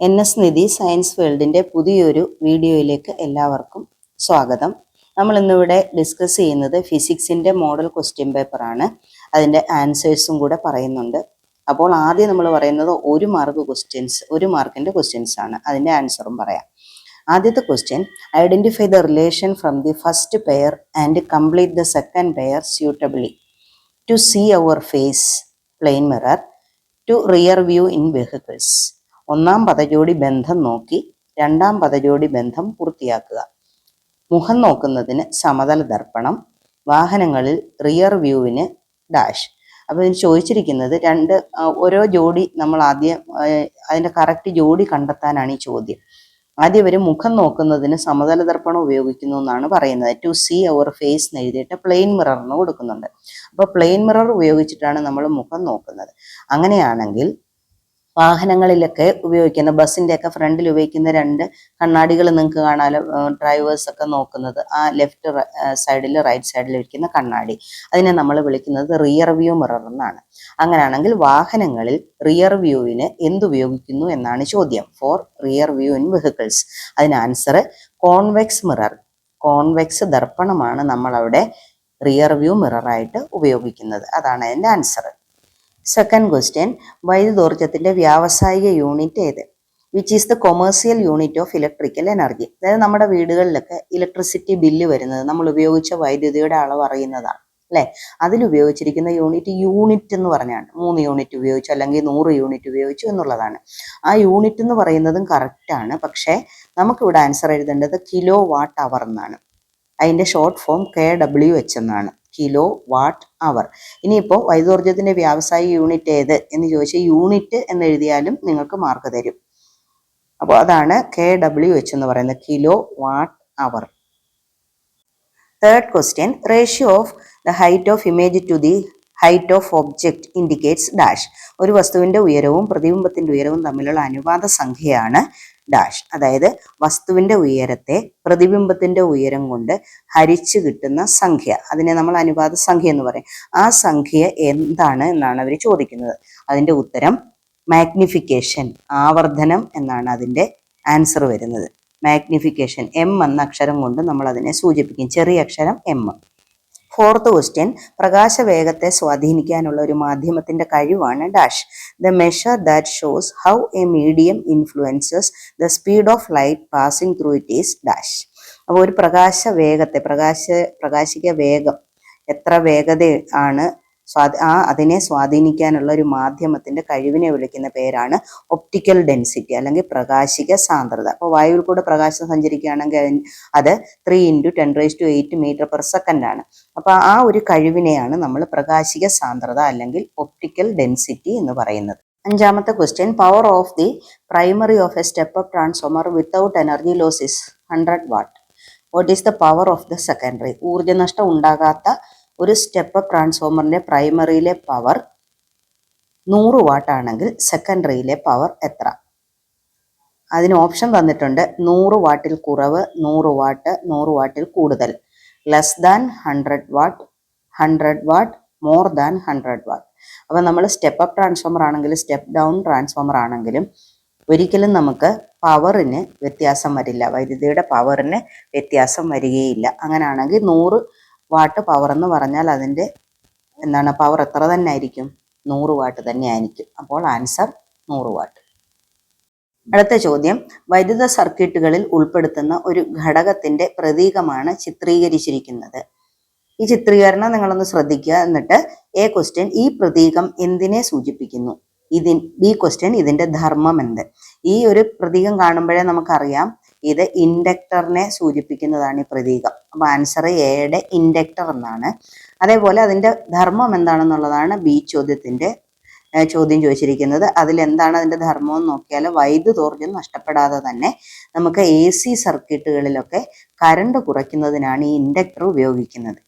N S Nidhi science വേൾഡിന്റെ പുതിയൊരു വീഡിയോയിലേക്ക് എല്ലാവർക്കും സ്വാഗതം. നമ്മൾ ഇന്നിവിടെ ഡിസ്കസ് ചെയ്യുന്നത് ഫിസിക്സിന്റെ മോഡൽ ക്വസ്റ്റ്യൻ പേപ്പറാണ് അതിന്റെ ആൻസേഴ്സും കൂടെ പറയുന്നുണ്ട്. അപ്പോൾ ആദ്യം നമ്മൾ പറയുന്നത് ഒരു മാർക്ക് ക്വസ്റ്റ്യൻസ് ഒരു മാർക്കിന്റെ ക്വസ്റ്റ്യൻസ് ആണ്. അതിന്റെ ആൻസറും പറയാം. ആദ്യത്തെ question identify the relation from the first pair and complete the second pair suitably to see our face plane mirror to rear view in vehicles ഒന്നാം പദജോടി ബന്ധം നോക്കി രണ്ടാം പദജോടി ബന്ധം പൂർത്തിയാക്കുക. മുഖം നോക്കുന്നതിന് സമതല ദർപ്പണം വാഹനങ്ങളിൽ റിയർ വ്യൂവിന് ഡാഷ് അപ്പോൾ ഇതിന് ചോദിച്ചിരിക്കുന്നത് രണ്ട് ഓരോ ജോഡി നമ്മൾ ആദ്യം അതിന്റെ കറക്റ്റ് ജോഡി കണ്ടെത്താനാണ് ഈ ചോദ്യം. ആദ്യം ഒരു മുഖം നോക്കുന്നതിന് സമതല ദർപ്പണം ഉപയോഗിക്കുന്നു എന്നാണ് പറയുന്നത്. ടു സീ അവർ ഫേസ് എന്ന് എഴുതിയിട്ട് പ്ലെയിൻ മിററിന് കൊടുക്കുന്നുണ്ട്. അപ്പോൾ പ്ലെയിൻ മിറർ ഉപയോഗിച്ചിട്ടാണ് നമ്മൾ മുഖം നോക്കുന്നത്. അങ്ങനെയാണെങ്കിൽ വാഹനങ്ങളിലൊക്കെ ഉപയോഗിക്കുന്ന ബസ്സിന്റെ ഒക്കെ ഫ്രണ്ടിൽ ഉപയോഗിക്കുന്ന രണ്ട് കണ്ണാടികൾ നിങ്ങൾക്ക് കാണാലോ ഡ്രൈവേഴ്സ് ഒക്കെ നോക്കുന്നത്. ആ ലെഫ്റ്റ് സൈഡിൽ റൈറ്റ് സൈഡിൽ ഇരിക്കുന്ന കണ്ണാടി. അതിനെ നമ്മൾ വിളിക്കുന്നത് റിയർ വ്യൂ മിറർ എന്നാണ്. അങ്ങനെയാണെങ്കിൽ വാഹനങ്ങളിൽ റിയർ വ്യൂവിന് എന്തുപയോഗിക്കുന്നു എന്നാണ് ചോദ്യം. For rear view in vehicles അതിന് ആൻസർ കോൺവെക്സ് മിറർ കോൺവെക്സ് ദർപ്പണമാണ് നമ്മളവിടെ റിയർ വ്യൂ മിററായിട്ട് ഉപയോഗിക്കുന്നത്. അതാണ് അതിന്റെ ആൻസർ സെക്കൻഡ് ക്വസ്റ്റ്യൻ വൈദ്യുതോർജത്തിന്റെ വ്യാവസായിക യൂണിറ്റ് ഏത്? Which is the commercial unit of electrical energy അതായത് നമ്മുടെ വീടുകളിലൊക്കെ ഇലക്ട്രിസിറ്റി ബില്ല് വരുന്നത് നമ്മൾ ഉപയോഗിച്ച വൈദ്യുതിയുടെ അളവ് അറിയുന്നതാണ്. അല്ലേ? അതിലുപയോഗിച്ചിരിക്കുന്ന യൂണിറ്റ് യൂണിറ്റ് എന്ന് പറഞ്ഞാണ്. മൂന്ന് യൂണിറ്റ് ഉപയോഗിച്ചു അല്ലെങ്കിൽ നൂറ് യൂണിറ്റ് ഉപയോഗിച്ചു എന്നുള്ളതാണ്. ആ യൂണിറ്റ് എന്ന് പറയുന്നതും കറക്റ്റാണ് പക്ഷേ നമുക്കിവിടെ ആൻസർ എഴുതേണ്ടത് കിലോ വാട്ട് അവർ എന്നാണ്. അതിന്റെ short form K W H എന്നാണ്. Kilo watt hour. ഇനിയിപ്പോൾ വൈദ്യുതോർജത്തിന്റെ വ്യാവസായിക യൂണിറ്റ് ഏത് എന്ന് ചോദിച്ചാൽ യൂണിറ്റ് എന്ന് എഴുതിയാലും നിങ്ങൾക്ക് മാർക്ക് തരും. അപ്പോൾ അതാണ് കെ ഡബ്ല്യു എച്ച് എന്ന് പറയുന്നത് kilo watt hour. Third question ratio of the height of image to the height of object indicates dash ഒരു വസ്തുവിന്റെ ഉയരവും പ്രതിബിംബത്തിന്റെ ഉയരവും തമ്മിലുള്ള അനുപാത സംഖ്യയാണ് ഡാഷ് അതായത് വസ്തുവിന്റെ ഉയരത്തെ പ്രതിബിംബത്തിന്റെ ഉയരം കൊണ്ട് ഹരിച്ചു കിട്ടുന്ന സംഖ്യ. അതിനെ നമ്മൾ അനുപാത സംഖ്യ എന്ന് പറയും. ആ സംഖ്യ എന്താണ് എന്നാണ് അവർ ചോദിക്കുന്നത്. അതിന്റെ ഉത്തരം മാഗ്നിഫിക്കേഷൻ ആവർധനം എന്നാണ് അതിന്റെ ആൻസർ വരുന്നത്. മാഗ്നിഫിക്കേഷൻ എം എന്ന അക്ഷരം കൊണ്ട് നമ്മൾ അതിനെ സൂചിപ്പിക്കും. ചെറിയ അക്ഷരം എം ഫോർത്ത് ക്വസ്റ്റ്യൻ പ്രകാശവേഗത്തെ സ്വാധീനിക്കാനുള്ള ഒരു മാധ്യമത്തിന്റെ കഴിവാണ് dash. The measure that shows how a medium influences the speed of light passing through it is dash. അപ്പോൾ ഒരു പ്രകാശ വേഗത്തെ പ്രകാശ പ്രകാശിക വേഗം എത്ര വേഗത ആണ് സ്വാ- ആ അതിനെ സ്വാധീനിക്കാനുള്ള ഒരു മാധ്യമത്തിന്റെ കഴിവിനെ വിളിക്കുന്ന പേരാണ് ഒപ്റ്റിക്കൽ ഡെൻസിറ്റി അല്ലെങ്കിൽ പ്രകാശിക സാന്ദ്രത. അപ്പോൾ വായുവിൽ കൂടെ പ്രകാശം സഞ്ചരിക്കുകയാണെങ്കിൽ അത് three into ten raise to eight metre per സെക്കൻഡാണ് അപ്പോൾ ആ ഒരു കഴിവിനെയാണ് നമ്മൾ പ്രകാശിക സാന്ദ്രത അല്ലെങ്കിൽ ഒപ്റ്റിക്കൽ ഡെൻസിറ്റി എന്ന് പറയുന്നത്. അഞ്ചാമത്തെ question power of the primary of a step up transformer without energy loss is hundred watt what is the power of the secondary ഊർജനഷ്ടം ഉണ്ടാകാത്ത ഒരു സ്റ്റെപ്പ് അപ്പ് ട്രാൻസ്ഫോമറിന്റെ പ്രൈമറിയിലെ പവർ നൂറ് വാട്ടാണെങ്കിൽ സെക്കൻഡറിയിലെ പവർ എത്ര? അതിന് ഓപ്ഷൻ തന്നിട്ടുണ്ട് നൂറ് വാട്ടിൽ കുറവ് നൂറ് വാട്ട് നൂറ് വാട്ടിൽ കൂടുതൽ. Less than hundred watt hundred watt more than hundred watt അപ്പം നമ്മൾ സ്റ്റെപ്പ് അപ്പ് ട്രാൻസ്ഫോമർ ആണെങ്കിലും സ്റ്റെപ്പ് ഡൗൺ ട്രാൻസ്ഫോമർ ആണെങ്കിലും ഒരിക്കലും നമുക്ക് പവറിന് വ്യത്യാസം വരില്ല. വൈദ്യുതിയുടെ പവറിന് വ്യത്യാസം വരികയില്ല. അങ്ങനെയാണെങ്കിൽ നൂറ് വാട്ട് പവർ എന്ന് പറഞ്ഞാൽ അതിന്റെ എന്താണ് പവർ എത്ര തന്നെ ആയിരിക്കും? നൂറ് വാട്ട് തന്നെ ആയിരിക്കും. അപ്പോൾ ആൻസർ നൂറ് വാട്ട് അടുത്ത ചോദ്യം. വൈദ്യുത സർക്യൂട്ടുകളിൽ ഉൾപ്പെടുത്തുന്ന ഒരു ഘടകത്തിന്റെ പ്രതീകമാണ് ചിത്രീകരിച്ചിരിക്കുന്നത്. ഈ ചിത്രീകരണം നിങ്ങളൊന്ന് ശ്രദ്ധിക്കുക. എന്നിട്ട് എ ക്വസ്റ്റ്യൻ ഈ പ്രതീകം എന്തിനെ സൂചിപ്പിക്കുന്നു? ഇതിൻ ബി ക്വസ്റ്റ്യൻ ഇതിന്റെ ധർമ്മം എന്ത്? ഈ ഒരു പ്രതീകം കാണുമ്പോഴേ നമുക്കറിയാം ഇത് ഇൻഡക്ടറിനെ സൂചിപ്പിക്കുന്നതാണ് ഈ പ്രതീകം. അപ്പൊ ആൻസർ എയുടെ ഇൻഡക്ടർ എന്നാണ്. അതേപോലെ അതിന്റെ ധർമ്മം എന്താണെന്നുള്ളതാണ് ബി ചോദ്യത്തിന്റെ ചോദ്യം ചോദിച്ചിരിക്കുന്നത്. അതിൽ എന്താണ് അതിന്റെ ധർമ്മം എന്ന് നോക്കിയാൽ വൈദ്യുതോർജം നഷ്ടപ്പെടാതെ തന്നെ നമുക്ക് എ സി സർക്യൂട്ടുകളിലൊക്കെ കറണ്ട് കുറയ്ക്കുന്നതിനാണ് ഈ ഇൻഡക്ടർ ഉപയോഗിക്കുന്നത്.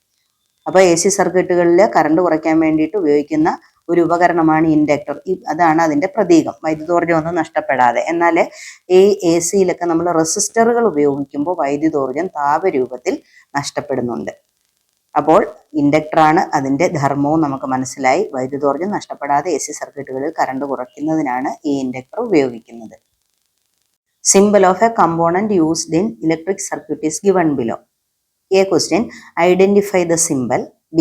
അപ്പോൾ എ സി സർക്യൂട്ടുകളിൽ കറണ്ട് കുറയ്ക്കാൻ വേണ്ടിയിട്ട് ഉപയോഗിക്കുന്ന ഒരു ഉപകരണമാണ് ഇൻഡക്ടർ. അതാണ് അതിന്റെ പ്രതീകം. വൈദ്യുതോർജം ഒന്നും നഷ്ടപ്പെടാതെ. എന്നാൽ ഈ എ സിയിലൊക്കെ നമ്മൾ റെസിസ്റ്ററുകൾ ഉപയോഗിക്കുമ്പോൾ വൈദ്യുതോർജം താപരൂപത്തിൽ നഷ്ടപ്പെടുന്നുണ്ട്. അപ്പോൾ ഇൻഡക്ടറാണ് അതിന്റെ ധർമ്മവും നമുക്ക് മനസ്സിലായി. വൈദ്യുതോർജം നഷ്ടപ്പെടാതെ എ സി സർക്യൂട്ടുകളിൽ കറണ്ട് കുറയ്ക്കുന്നതിനാണ് ഈ ഇൻഡക്ടർ ഉപയോഗിക്കുന്നത്. Symbol of a component used in electric circuit is given below A question identify the symbol B,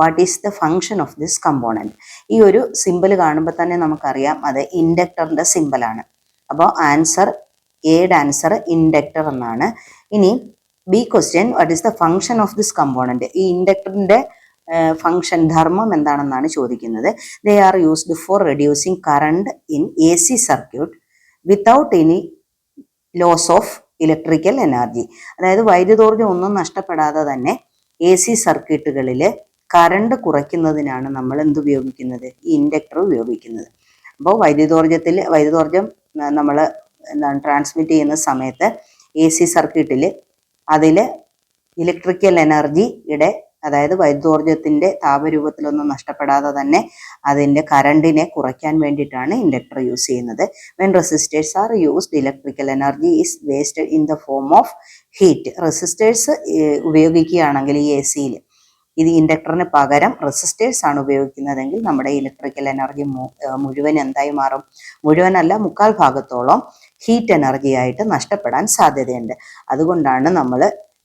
what is the function of this component ഈ ഒരു സിമ്പിൾ കാണുമ്പോൾ തന്നെ നമുക്കറിയാം അത് ഇൻഡക്ടറിന്റെ സിമ്പിളാണ് അപ്പോൾ ആൻസർ എയുടെ ആൻസർ ഇൻഡക്ടർ എന്നാണ്. ഇനി B question what is the function of this component ഈ ഇൻഡക്ടറിന്റെ ഫങ്ഷൻ ധർമ്മം എന്താണെന്നാണ് ചോദിക്കുന്നത്. They are used for reducing current in A C circuit without any loss of electrical energy അതായത് വൈദ്യുതോർജം ഒന്നും നഷ്ടപ്പെടാതെ തന്നെ എ സി സർക്യൂട്ടുകളിൽ കറണ്ട് കുറയ്ക്കുന്നതിനാണ് നമ്മൾ എന്ത് ഉപയോഗിക്കുന്നത്? ഈ ഇൻഡക്ടർ ഉപയോഗിക്കുന്നത്. അപ്പോൾ വൈദ്യുതോർജത്തിൽ വൈദ്യുതോർജം നമ്മൾ എന്താണ് ട്രാൻസ്മിറ്റ് ചെയ്യുന്ന സമയത്ത് എ സി സർക്യൂട്ടിൽ അതിൽ ഇലക്ട്രിക്കൽ എനർജിയുടെ അതായത് വൈദ്യുതോർജത്തിന്റെ താപരൂപത്തിലൊന്നും നഷ്ടപ്പെടാതെ തന്നെ അതിന്റെ കറണ്ടിനെ കുറയ്ക്കാൻ വേണ്ടിയിട്ടാണ് ഇൻഡക്ടർ യൂസ് ചെയ്യുന്നത്. When resistors are used electrical energy is wasted in the form of heat resistors ഉപയോഗിക്കുകയാണെങ്കിൽ ഈ എ സിയിൽ ഇത് ഇൻഡക്ടറിന് പകരം റെസിസ്റ്റേഴ്സ് ആണ് ഉപയോഗിക്കുന്നതെങ്കിൽ നമ്മുടെ ഇലക്ട്രിക്കൽ എനർജി മുഴുവൻ എന്തായി മാറും? മുഴുവനല്ല മുക്കാൽ ഭാഗത്തോളം ഹീറ്റ് എനർജി ആയിട്ട് നഷ്ടപ്പെടാൻ സാധ്യതയുണ്ട്. അതുകൊണ്ടാണ് നമ്മൾ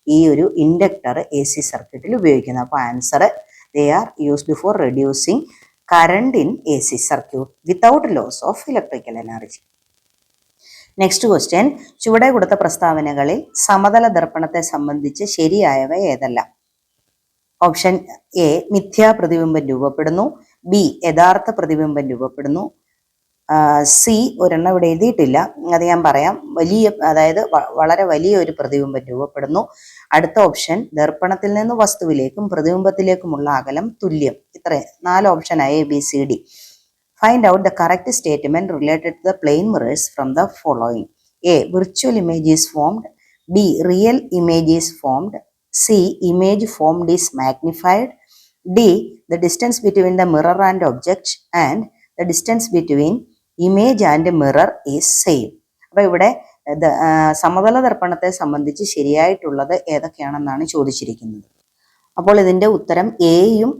ഈ ഒരു ഇൻഡക്ടർ എ സി സർക്യൂട്ടിൽ ഉപയോഗിക്കുന്നത്. അപ്പോൾ answer they are used for reducing current in A C circuit without loss of electrical energy next question ചുവടെ കൊടുത്ത പ്രസ്താവനകളിൽ സമതല ദർപ്പണത്തെ സംബന്ധിച്ച് ശരിയായവ ഏതെല്ലാം? ഓപ്ഷൻ എ മിഥ്യാ പ്രതിബിംബം രൂപപ്പെടുന്നു. ബി യഥാർത്ഥ പ്രതിബിംബം രൂപപ്പെടുന്നു. സി ഒരെണ്ണം ഇവിടെ എഴുതിയിട്ടില്ല. അത് ഞാൻ പറയാം. വലിയ അതായത് വളരെ വലിയ ഒരു പ്രതിബിംബം രൂപപ്പെടുന്നു. അടുത്ത ഓപ്ഷൻ ദർപ്പണത്തിൽ നിന്ന് വസ്തുവിലേക്കും പ്രതിബിംബത്തിലേക്കുമുള്ള അകലം തുല്യം. ഇത്രയും നാല് option A B C D. Find out the correct statement related to the plane mirrors from the following A virtual image is formed B real image is formed C. Image formed is magnified. D. The distance between the mirror and object and the distance between image and mirror is same. അപ്പോൾ ഇവിടെ സമതല ദർപ്പണത്തെ സംബന്ധിച്ച് ശരിയായിട്ടുള്ളത് ഏതൊക്കെയാണെന്നാണ് ചോദിച്ചിരിക്കുന്നത് അപ്പോൾ ഇതിന്റെ ഉത്തരം എയും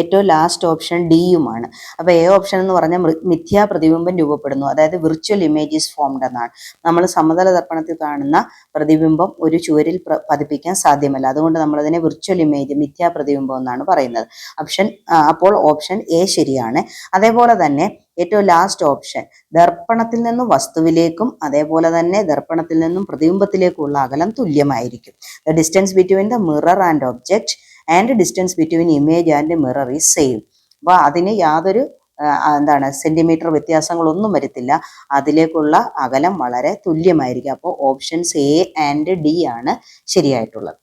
ഏറ്റവും ലാസ്റ്റ് ഓപ്ഷൻ ഡിയുമാണ് അപ്പോൾ എ ഓപ്ഷൻ എന്ന് പറഞ്ഞാൽ മിഥ്യാ പ്രതിബിംബം രൂപപ്പെടുന്നു. അതായത് വിർച്വൽ ഇമേജസ് ഫോംഡ് എന്നാണ്. നമ്മൾ സമതല ദർപ്പണത്തിൽ കാണുന്ന പ്രതിബിംബം ഒരു ചുവരിൽ പതിപ്പിക്കാൻ സാധ്യമല്ല. അതുകൊണ്ട് നമ്മൾ അതിനെ വിർച്വൽ ഇമേജ് മിഥ്യാ പ്രതിബിംബം എന്നാണ് പറയുന്നത്. ഓപ്ഷൻ അപ്പോൾ ഓപ്ഷൻ എ ശരിയാണ്. അതേപോലെ തന്നെ ഏറ്റവും ലാസ്റ്റ് ഓപ്ഷൻ ദർപ്പണത്തിൽ നിന്നും വസ്തുവിലേക്കും അതേപോലെ തന്നെ ദർപ്പണത്തിൽ നിന്നും പ്രതിബിംബത്തിലേക്കുള്ള അകലം തുല്യമായിരിക്കും. The distance between the mirror and object and distance between image and mirror is same അപ്പോൾ അതിന് യാതൊരു എന്താണ് സെന്റിമീറ്റർ വ്യത്യാസങ്ങളൊന്നും വരത്തില്ല. അതിലേക്കുള്ള അകലം വളരെ തുല്യമായിരിക്കും. അപ്പോൾ ഓപ്ഷൻസ് എ ആൻഡ് ഡി ആണ് ശരിയായിട്ടുള്ളത്.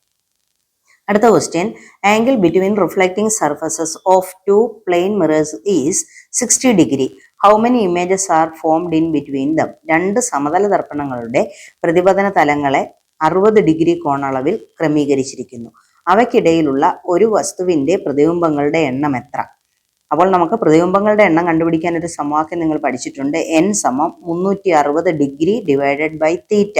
അടുത്ത question angle between reflecting surfaces of two plane mirrors is sixty degree how many images are formed in between them രണ്ട് സമതല ദർപ്പണങ്ങളുടെ പ്രതിപതന തലങ്ങളെ അറുപത് ഡിഗ്രി കോണളവിൽ ക്രമീകരിച്ചിരിക്കുന്നു. അവയ്ക്കിടയിലുള്ള ഒരു വസ്തുവിന്റെ പ്രതിബിംബങ്ങളുടെ എണ്ണം എത്ര? അപ്പോൾ നമുക്ക് പ്രതിബിംബങ്ങളുടെ എണ്ണം കണ്ടുപിടിക്കാൻ ഒരു സമവാക്യം നിങ്ങൾ പഠിച്ചിട്ടുണ്ട്. എൻ സമം മുന്നൂറ്റി അറുപത് degree divided by theta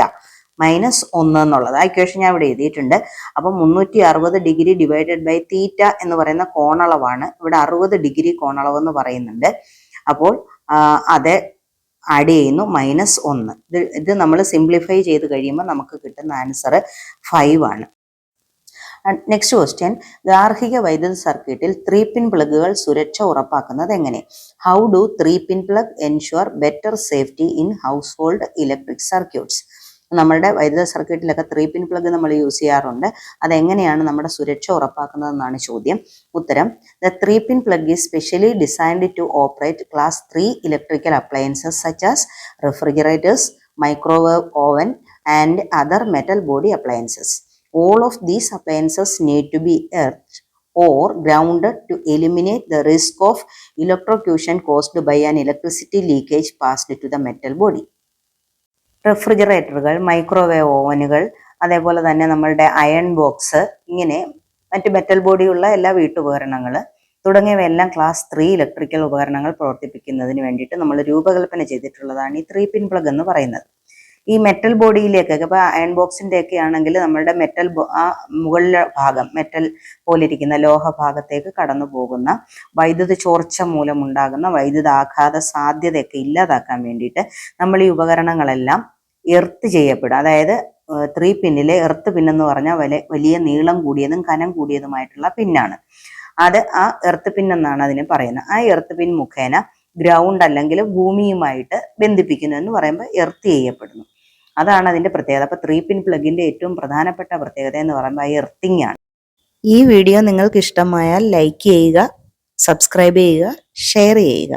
minus ഒന്ന് എന്നുള്ളത്. ആ ഇക്വേഷൻ ഞാൻ ഇവിടെ എഴുതിയിട്ടുണ്ട്. അപ്പം മുന്നൂറ്റി അറുപത് ഡിഗ്രി ഡിവൈഡഡ് ബൈ തീറ്റ എന്ന് പറയുന്ന കോണളവാണ്. ഇവിടെ അറുപത് ഡിഗ്രി കോണളവ് എന്ന് പറയുന്നുണ്ട്. അപ്പോൾ അത് ആഡ് ചെയ്യുന്നു മൈനസ് ഒന്ന്. ഇത് ഇത് നമ്മൾ സിംപ്ലിഫൈ ചെയ്ത് കഴിയുമ്പോൾ നമുക്ക് കിട്ടുന്ന ആൻസർ ഫൈവ് ആണ്. നെക്സ്റ്റ് ക്വസ്റ്റ്യൻ ഗാർഹിക വൈദ്യുത സർക്യൂട്ടിൽ ത്രീ പിൻ പ്ലഗുകൾ സുരക്ഷ ഉറപ്പാക്കുന്നത് എങ്ങനെ? How do three pin plug ensure better safety in household electric circuits നമ്മളുടെ വൈദ്യുത സർക്യൂട്ടിലൊക്കെ ത്രീ പിൻ പ്ലഗ് നമ്മൾ യൂസ് ചെയ്യാറുണ്ട്. അതെങ്ങനെയാണ് നമ്മുടെ സുരക്ഷ ഉറപ്പാക്കുന്നതെന്നാണ് ചോദ്യം. ഉത്തരം the three pin plug is specially designed to operate class three electrical appliances such as refrigerators microwave oven and other metal body appliances All of these appliances need to be earthed or grounded to eliminate the risk of electrocution caused by an electricity leakage passed to the metal body. റെഫ്രിജറേറ്ററുകൾ microwave ഓവനുകൾ അതേപോലെ തന്നെ നമ്മളുടെ iron box ഇങ്ങനെ മറ്റ് metal ബോഡിയുള്ള എല്ലാ വീട്ടുപകരണങ്ങൾ തുടങ്ങിയവയെല്ലാം class three electrical ഉപകരണങ്ങൾ പ്രവർത്തിപ്പിക്കുന്നതിന് വേണ്ടിയിട്ട് നമ്മൾ രൂപകൽപ്പന ചെയ്തിട്ടുള്ളതാണ് ഈ ത്രീ പിൻ പ്ലഗ് എന്ന് പറയുന്നത് ഈ മെറ്റൽ ബോഡിയിലേക്കൊക്കെ ഇപ്പൊ അയൺ ബോക്സിന്റെ ഒക്കെ ആണെങ്കിൽ നമ്മളുടെ മെറ്റൽ ആ മുകളിലെ ഭാഗം മെറ്റൽ പോലിരിക്കുന്ന ലോഹ ഭാഗത്തേക്ക് കടന്നു പോകുന്ന വൈദ്യുത ചോർച്ച മൂലമുണ്ടാകുന്ന വൈദ്യുതാഘാത സാധ്യതയൊക്കെ ഇല്ലാതാക്കാൻ വേണ്ടിയിട്ട് നമ്മൾ ഈ ഉപകരണങ്ങളെല്ലാം എർത്ത് ചെയ്യപ്പെടും. അതായത് ത്രീ പിന്നിലെ എർത്ത് പിൻ എന്ന് പറഞ്ഞാൽ വലിയ വലിയ നീളം കൂടിയതും കനം കൂടിയതുമായിട്ടുള്ള പിന്നാണ് അത് ആ എർത്ത് പിൻ എന്നാണ് അതിനെ പറയുന്നത്. ആ എർത്ത് പിൻ മുഖേന ഗ്രൗണ്ട് അല്ലെങ്കിൽ ഭൂമിയുമായിട്ട് ബന്ധിപ്പിക്കുന്നു എന്ന് പറയുമ്പോൾ എർത്ത് ചെയ്യപ്പെടുന്നു. അതാണ് അതിന്റെ പ്രത്യേകത. അപ്പോൾ ത്രീ പിൻ പ്ലഗിന്റെ ഏറ്റവും പ്രധാനപ്പെട്ട പ്രത്യേകത എന്ന് പറയുമ്പോൾ ഈ എർത്തിങ് ആണ്. ഈ വീഡിയോ നിങ്ങൾക്ക് ഇഷ്ടമായാൽ ലൈക്ക് ചെയ്യുക സബ്സ്ക്രൈബ് ചെയ്യുക ഷെയർ ചെയ്യുക.